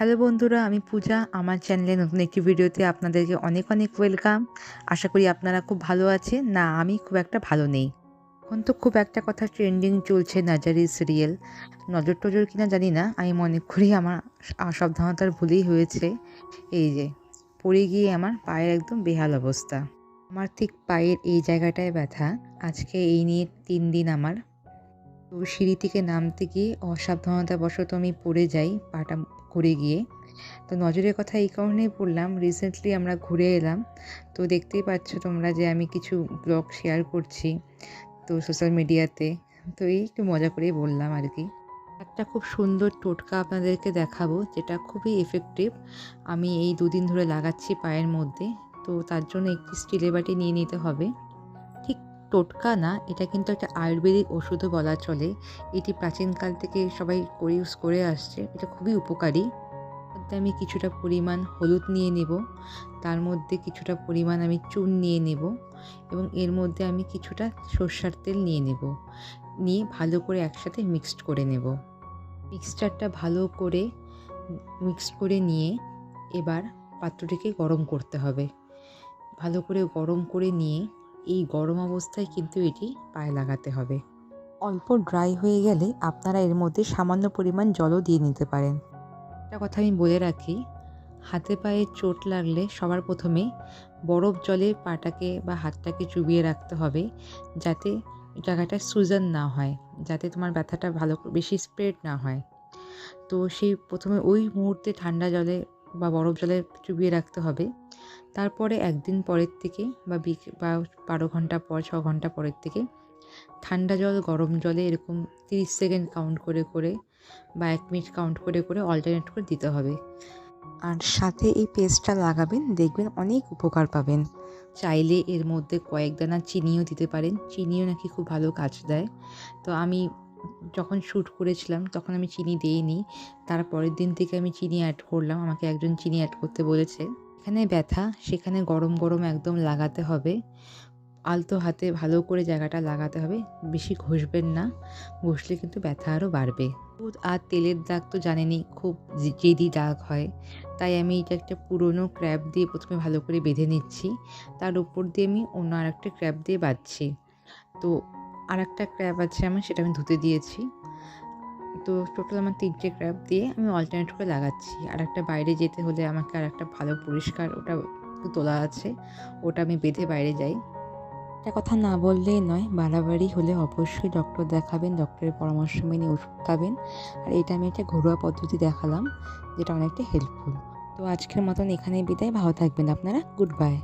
Hello বন্ধুরা, আমি পূজা। আমার চ্যানেলে নতুন একটি ভিডিওতে আপনাদেরকে অনেক অনেক ওয়েলকাম। আশা করি আপনারা খুব ভালো আছেন। না, আমি খুব একটা ভালো নেই। এখন তো খুব একটা কথা ট্রেন্ডিং চলছে নাজারি সিরিয়াল নজর টজর কিনা জানি না। আমি মনে করি আমার অসাবধানতার ভুলেই হয়েছে। এই যে, পড়ে গিয়ে আমার পায়ের একদম বেহাল অবস্থা। আমার ঠিক পায়ের এই জায়গাটায় ব্যথা। আজকে এই নিয়ে তিন দিন আমার তো সিঁড়ি থেকে নামতে গিয়ে অসাবধানতাবশত আমি পড়ে যাই পাটা করে গিয়ে। তো নজরের কথা এই কারণেই পড়লাম রিসেন্টলি আমরা ঘুরে এলাম। তো দেখতেই পাচ্ছ তোমরা যে আমি কিছু ব্লগ শেয়ার করছি তো সোশ্যাল মিডিয়াতে তো। এই একটু মজা করেই বললাম আর কি। একটা খুব সুন্দর টোটকা আপনাদেরকে দেখাবো যেটা খুবই এফেক্টিভ আমি এই দুদিন ধরে লাগাচ্ছি পায়ের মধ্যে। তো তার জন্য একটি স্টিলের বাটি নিয়ে নিতে হবে। টোটকা না এটা কিন্তু একটা আয়ুর্বেদিক ওষুধও বলা চলে। এটি প্রাচীনকাল থেকে সবাই করে ইউজ করে আসছে। এটা খুবই উপকারী। মধ্যে আমি কিছুটা পরিমাণ হলুদ নিয়ে নেব। তার মধ্যে কিছুটা পরিমাণ আমি চুন নিয়ে নেব এবং এর মধ্যে আমি কিছুটা সর্ষার তেল নিয়ে নেব। নিয়ে ভালো করে একসাথে মিক্সড করে নেব। মিক্সচারটা ভালো করে মিক্সড করে নিয়ে এবার পাত্রটিকে গরম করতে হবে। ভালো করে গরম করে নিয়ে এই গরম অবস্থায় কিন্তু এটি পায়ে লাগাতে হবে। অল্প ড্রাই হয়ে গেলে আপনারা এর মধ্যে সামান্য পরিমাণ জলও দিয়ে নিতে পারেন। একটা কথা আমি বলে রাখি, হাতে পায়ে চোট লাগলে সবার প্রথমে বরফ জলে পাটাকে বা হাতটাকে চুবিয়ে রাখতে হবে যাতে জায়গাটা সুজন না হয়, যাতে তোমার ব্যথাটা ভালো, বেশি স্প্রেড না হয়। তো সেই প্রথমে ওই মুহূর্তে ঠান্ডা জলে বা বরফ জলে চুবিয়ে রাখতে হবে। তারপরে একদিন পরের থেকে বা বা বারো ঘণ্টা পর, ছ ঘণ্টা পরের থেকে ঠান্ডা জল, গরম জলে এরকম তিরিশ সেকেন্ড কাউন্ট করে করে বা এক মিনিট কাউন্ট করে করে অল্টারনেট করে দিতে হবে। আর সাথে এই পেস্টটা লাগাবেন, দেখবেন অনেক উপকার পাবেন। চাইলে এর মধ্যে কয়েক দানা চিনিও দিতে পারেন। চিনিও নাকি খুব ভালো কাজ দেয়। তো আমি যখন শ্যুট করেছিলাম, তখন আমি চিনি দিইনি। তারপরের দিন থেকে আমি চিনি অ্যাড করলাম। আমাকে একজন চিনি অ্যাড করতে বলেছে। এখানে ব্যথা, সেখানে গরম গরম একদম লাগাতে হবে। আলতো হাতে ভালো করে জায়গাটা লাগাতে হবে। বেশি ঘষবেন না। ঘষলে কিন্তু ব্যথা আরও বাড়বে। আর তেলের দাগ তো জানেনই, খুব জেদি দাগ হয়। তাই আমি এটা একটা পুরনো ক্র্যাপ দিয়ে প্রথমে ভালো করে বেঁধে নিচ্ছি। তার উপর দিয়ে আমি অন্য আর একটা ক্র্যাপ দিয়ে বাঁধছি। তো আর একটা ক্র্যাপ আছে আমার, সেটা আমি ধুতে দিয়েছি। তো টোটাল আমার তিনটে ক্র্যাপ দিয়ে আমি অল্টারনেট করে লাগাচ্ছি। আর একটা বাইরে যেতে হলে আমাকে আর একটা ভালো পরিষ্কার ওটা তোলা আছে, ওটা আমি বেঁধে বাইরে যাই। একটা কথা না বললেই নয়, বাড়াবাড়ি হলে অবশ্যই ডক্টর দেখাবেন ডক্টরের পরামর্শ মেনে ওষুধ খাবেন। আর এটা আমি একটা ঘরোয়া পদ্ধতি দেখালাম, যেটা অনেকটা হেল্পফুল তো আজকের মতন এখানেই বিদায়, ভালো থাকবেন আপনারা গুড বাই